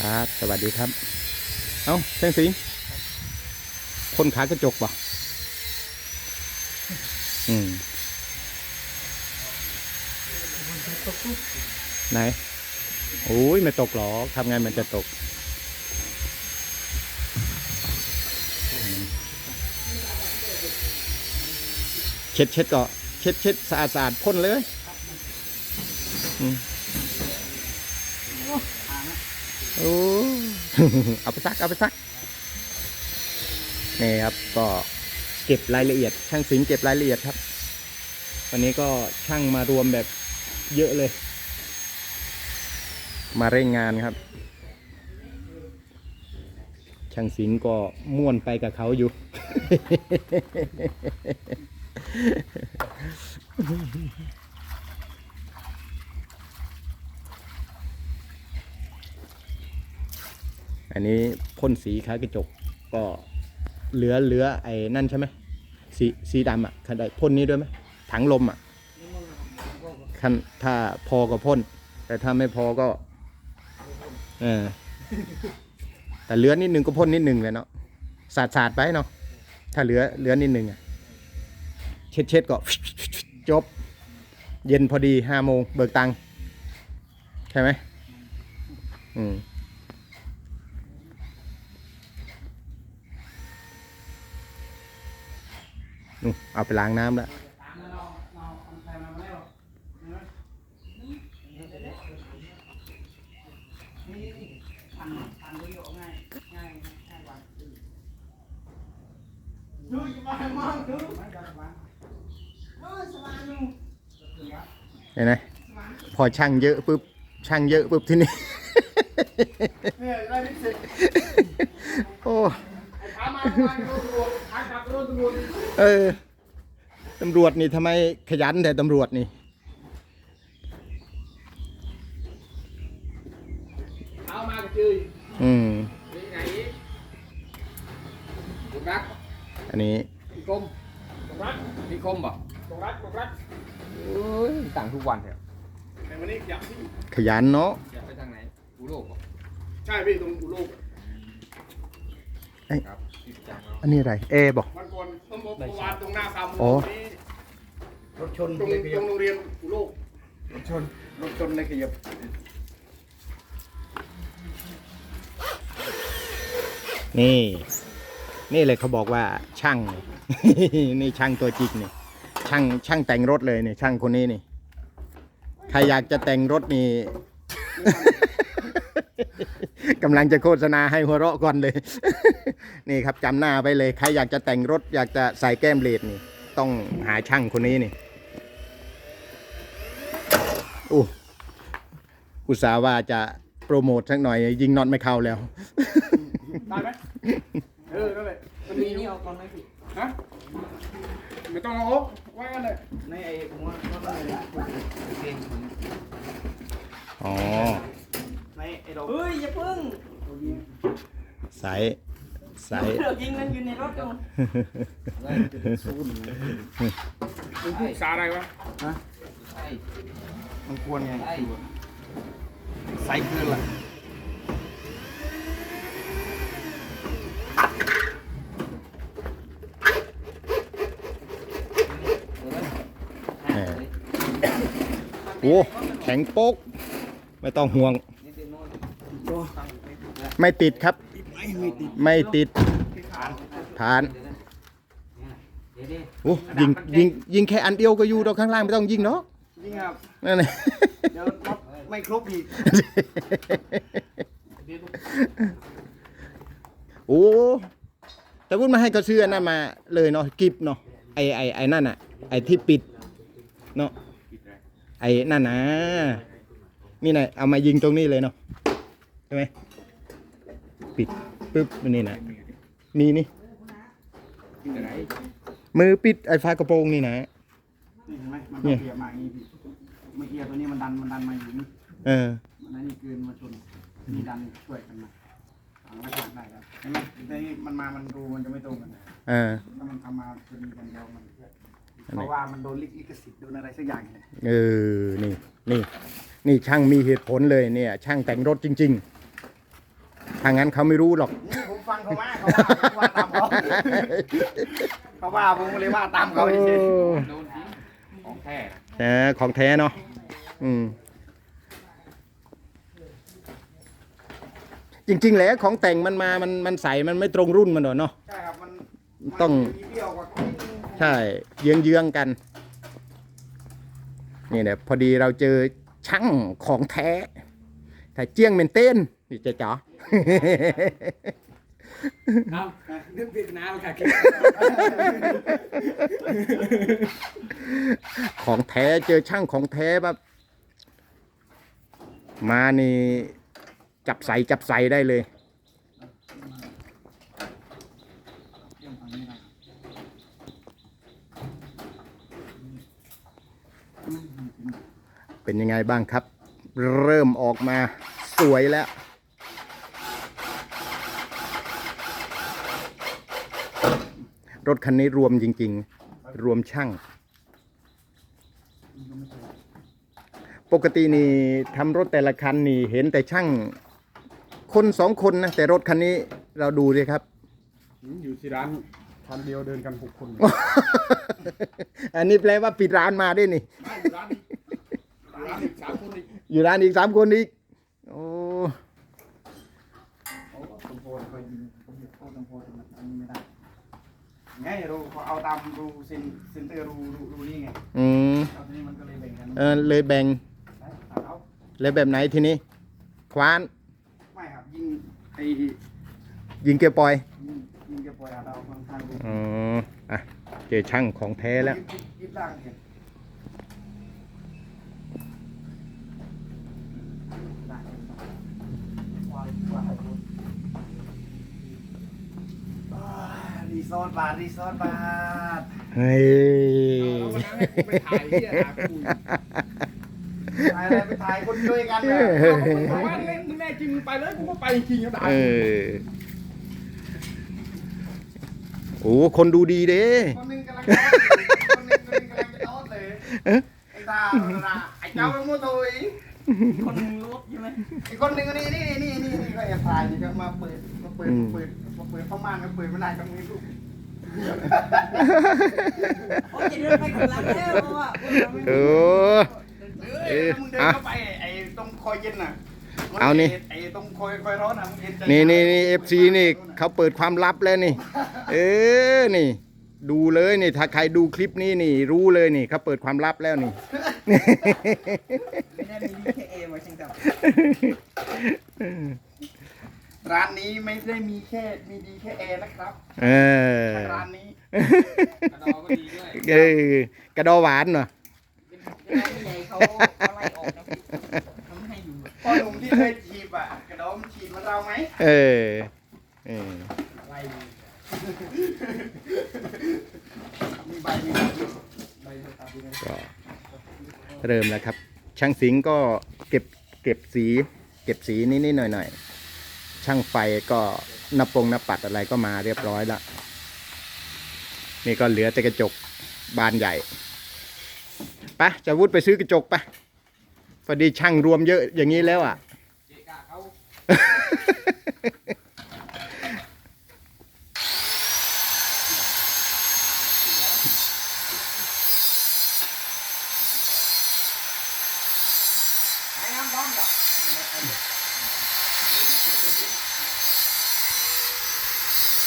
ครับ สวัสดีครับ เอ้าเส้นสิงคนขายกระจกป่ะอืมไหนโอ้ยไม่ตกหรอทำไงมันจะตก เช็ดเช็ดก็ เช็ดเช็ดสะอาดสะอาดพ่นเลย อืม โอ้เอาไปซักเอาไปซักนี่ครับก็เก็บรายละเอียด ช่างสิงห์เก็บรายละเอียดครับ วันนี้ก็ช่างมารวมแบบเยอะเลย มาเร่งงานครับ ช่างศิลป์ก็ม่วนไปกับเขาอยู่ อันนี้พ่นสีคล้ายกระจกก็เหลือเหลือไอ้นั่นใช่ไหมสีสีดำอะคันใดพ่นนี้ด้วยไหมถังลมอะคันถ้าพอก็พ่น แต่ถ้าไม่พอก็เออแต่เหลือนิดนึงก็พ่นนิดนึงเลยเนาะสาดสาดไปเนาะถ้าเหลือเหลือนิดนึงอะเช็ดเช็ดก็จบ เย็นพอดีห้าโมงเบิกตังค์ใช่ไหมอืม นู่นเอาไปล้างน้ำแล้วเห็นไหมพอช่างเยอะปุ๊บช่างเยอะปุ๊บที่นี่เนี่ยได้พิเศษโอ้ เออตำรวจนี่ทำไมขยันแต่ตำรวจนี่เอามากระจืยอืมนี่ไงตรงรักอันนี้มีคมตรงรักมีคมบ่ตรงรักตรงรักต่างทุกวันเถอะแต่วันนี้อยากที่ขยันเนาะอยากไปทางไหนอุโลกเหรอใช่พี่ตรงอุลูก ครับที่ประจำเราอันนี้อะไร เอบอกวันก่อนเมื่อเมื่อวานตรงหน้าฟาร์มอ๋อนี้รถชนตรงตรงโรงเรียนอุลูกรถชนรถชนเลยขยับนี่ นี่เลยเขาบอกว่าช่าง นี่ช่างตัวจริงนี่ช่างช่างแต่งรถเลยนี่ช่างคนนี้นี่ใครอยากจะแต่งรถนี่ กำลังจะโฆษณาให้หัวเราะก่อนเลย นี่ครับจำหน้าไปเลย ใครอยากจะแต่งรถ อยากจะใส่แก้มเลดนี่ ต้องหาช่างคนนี้นี่อู้อุตส่าห์ว่าจะโปรโมทสักหน่อยยิงน็อตไม่เข้าแล้วได้ไหมเออนั่นแหละมันมีนี่เอาก่อนไหมพี่ฮะไม่ต้องเอาออกไว้กันเลยในไอ้หัวรถอะไรนะเพลงของอ๋อ ในไอ้ดอกเฮ้ยอย่าพึ่งสายสาย เดี๋ยวยิงมันอยู่ในรถอยู่อะไรซูนมึงพูดภาษาอะไรวะใช่มันควรไงไอ้ใส่เกลือละแหมโอ้แข็งโป๊ก ไม่ต้องห่วง ไม่ติดครับ ไม่ติดผ่านเดี๋ยวดิโอ้ยิงยิงยิงแค่อันเดียวก็อยู่ดอกข้างล่างไม่ต้องยิงเนาะยิ่งครับนั่นแหละเดี๋ยวรถไม่ครบอีกโอ้แต่พูดมาให้เขาซื้ออันนั้นมาเลยเนาะกิฟเนาะไอไอไอนั่นอะไอที่ปิดเนาะไอนั่นนะนี่นะเอามายิงตรงนี้เลยเนาะ ใช่ไหมปิดปึ๊บนี่นะมีนี่ที่ไหนมือปิดไอฟ้ากระโปรงนี่นะนี่เห็นไหมมันเนี่ต้อยงเกียร์มาอย่างนี้พี่ไม่เกียร์ตัวนี้มันดันมันดันมาอยู่นี่เออมันนั่นนี่เกินมาชนนี่ดันช่วยกันมาฝังไว้ก่อนได้ครับเห็นไหมในนี้มันมามันดูมันจะไม่ตรงกันเออถ้ามันทำมาเป็นกันเดียวมันเพราะว่ามันโดนลิขลิขสิทธิ์โดนอะไรสักอย่างเลยเออนี่นี่นี่ช่างมีเหตุผลเลยเนี่ย ช่างแต่งรถจริง ถ้างั้นเขาไม่รู้หรอก นี่ผมฟังเขาว่าเขาว่าผมว่าตามเขาเขาว่าผมเลยว่าตามเขาเฉยโดนทิ้งของแท้เออของแท้เนาะอืม จริง ๆ แล้วของแต่งมันมา มันมันใส่มันไม่ตรงรุ่นมันหรอกเนาะ ใช่ครับมันต้องมันมีเบี้ยวกว่านิดนึงใช่เยื้องเยื้องๆกัน นี่เนี่ยพอดีเราเจอช่างของแท้ ถ้าเจี้ยงเมนเต้นนี่จะจ๋อ เอานึกผิดน้ำค่ะของแท้เจอช่างของแท้แบบมานี่จับใส่จับใส่ได้เลย เป็นยังไงบ้างครับ เริ่มออกมาสวยแล้ว รถคันนี้รวมจริง ๆ รวมช่าง ปกตินี่ทำรถแต่ละคันนี่เห็นแต่ช่าง คนสองคนนะแต่รถคันนี้เราดูดิครับ อยู่ที่ร้านคันเดียวเดินกันหกคน อันนี้แปลว่าปิดร้านมาด้วยนี่ไม่อยู่ร้านนี้ร้านอีกสามคนอีกอยู่ร้านอีกสามคนอีก โอ้โอ้ต้นโพธิ์เคยยิงผมเห็นโอ้ต้นโพธิ์มันอันนี้ไม่ได้ ไงรูเขาเอาตามรูเซนเซนเตอร์รูรูรูนี่ไงอืมเอาทีนี้มันก็เลยแบ่งกันเออเลยแบ่งตัดเอาเลยแบบไหนทีนี้คว้านไม่ครับยิงไอ้ยิงเกียร์ปล่อยยิงยิงจะปล่อยเอาข้างข้างรูอ๋ออะเจอช่างของแท้แล้ว ยึดยึดยึดล่างเห็นล่ รีสอร์ทบาทรีสอร์ทบาทเฮ้ยเอาแล้ววันนั้นให้กูไปถ่ายที่หากูอีก ถ่ายอะไรไปถ่ายคนช่วยกันนะบอกว่าเล่นมึงแน่จริงมึงไปเลยกูก็ไปจริงๆก็ได้เออโอ้คนดูดีเด้ คนหนึงกำลังโดนคนหนึงคนหนึงกำลังจะโดนเลยไอ้ตาไอ้เจ้าเป็นมูตุยคนหนึงลบใช่ไหมอีกคนหนึ่งนี่นี่นี่นี่นี่ก็แอบถ่ายนี่ก็มาเปิดมาเปิดอืม เปิดมาเปิดผ้าม่านก็เปิดไม่ได้ก็มีลูก โอ้ยจะเดินไปกับหลังแล้วเพราะว่าพวกเราไม่เอรู้อ เอ้ยมึงเดินเข้าไปไอ้ตรงคอยเย็นน่ะเอานี่ ไอ้ตรงคอยคอยร้อนน่ะมึงเย็นใจนี่นี่นี่เอฟซีนี่เขาเปิดความลับแล้วนี่ เออนี่ ดูเลยนี่ ถ้าใครดูคลิปนี้นี่ รู้เลยนี่เขาเปิดความลับแล้วนี่ ไม่ได้มีดีแค่เอมาชิงกับร้านนี้ไม่ได้มีแค่มีดีแค่แอร์นะครับ เออร้านนี้ กระดอก็ดีด้วยเออกระดอหวานเนาะเป็นร้านใหญ่เขาเขาไล่ออกนะพี่ทำให้อยู่พ่อหนุ่มที่เคยฉีบอะกระดอมฉีบเหมาเราไหมเออเอออะไรมีใบมีใบตัดอยู่เลยก็เริ่มแล้วครับ ช่างสิงห์ก็เก็บเก็บสี เก็บสีนิดๆหน่อยๆช่างไฟก็นับปงนับปัดอะไรก็มาเรียบร้อยแล้ว นี่ก็เหลือแต่กระจกบานใหญ่ปะจะวุฒไปซื้อกระจกปะพอดีช่างรวมเยอะอย่างนี้แล้วอะ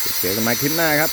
เกะเจอกันใหมาคลิปหน้าครับ